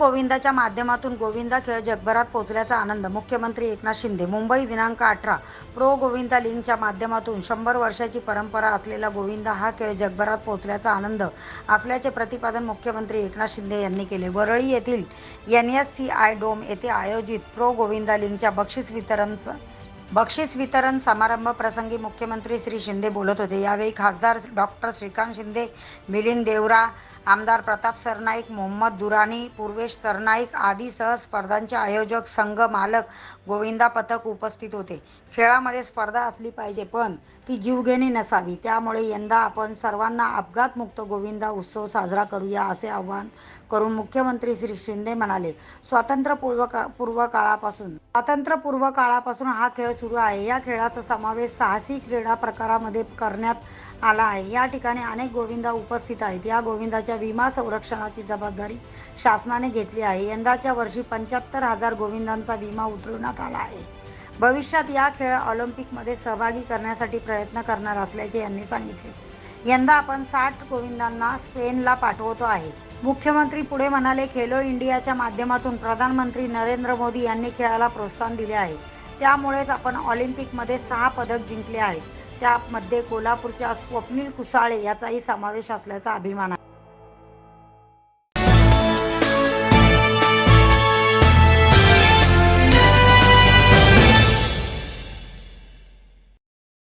गोविंदाच्या माध्यमातून गोविंदा खेळ जगभरात पोहोचल्याचा आनंद. मुख्यमंत्री एकनाथ शिंदे मुंबई दिनांक अठरा. प्रो गोविंदा लिंकच्या माध्यमातून शंभर वर्षाची परंपरा असलेला गोविंदा हा खेळ जगभरात पोहोचल्याचा आनंद असल्याचे प्रतिपादन मुख्यमंत्री एकनाथ शिंदे यांनी केले. वरळी येथील N S C I dome येथे आयोजित प्रो गोविंदा लिंकच्या बक्षीस वितरण बक्षीस वितरण समारंभ प्रसंगी मुख्यमंत्री श्री शिंदे बोलत होते. यावेळी खासदार डॉक्टर श्रीकांत शिंदे मिलिंद देवरा आमदार प्रताप सरनाईक मोहम्मद दुरानी पूर्वेश सरनाईक आदीसह स्पर्धांचे आयोजक संघ मालक गोविंदा पथक उपस्थित होते. खेळामध्ये स्पर्धा असली पाहिजे पण ती जीवघेणी नसावी. त्यामुळे यंदा आपण सर्वांना अपघातमुक्त गोविंदा उत्सव साजरा करूया असे आवाहन करून मुख्यमंत्री श्री शिंदे म्हणाले. स्वातंत्र्यपूर्व का पूर्व काळापासून स्वातंत्र्यपूर्व काळापासून हा खेळ सुरू आहे. या खेळाचा समावेश साहसी क्रीडा प्रकारामध्ये करण्यात आला आहे. या ठिकाणी अनेक गोविंदा उपस्थित आहेत. या गोविंदाच्या विमा संरक्षणाची जबाबदारी शासनाने घेतली आहे. यंदाच्या वर्षी पंच्याहत्तर हजार गोविंदांचा विमा उतरवण्यात आला आहे. भविष्यात या खेळ ऑलिम्पिकमध्ये सहभागी करण्यासाठी प्रयत्न करणार असल्याचे यांनी सांगितले. यंदा आपण साठ गोविंदांना स्पेनला पाठवतो आहे. मुख्यमंत्री पुढे म्हणाले खेलो इंडियाच्या माध्यमातून प्रधानमंत्री नरेंद्र मोदी यांनी खेळाला प्रोत्साहन दिले आहे. त्यामुळेच आपण ऑलिम्पिकमध्ये सहा पदक जिंकले आहेत. त्यामध्ये कोल्हापूरच्या स्वप्नील कुसाळे याचाही समावेश असल्याचा अभिमान आहे.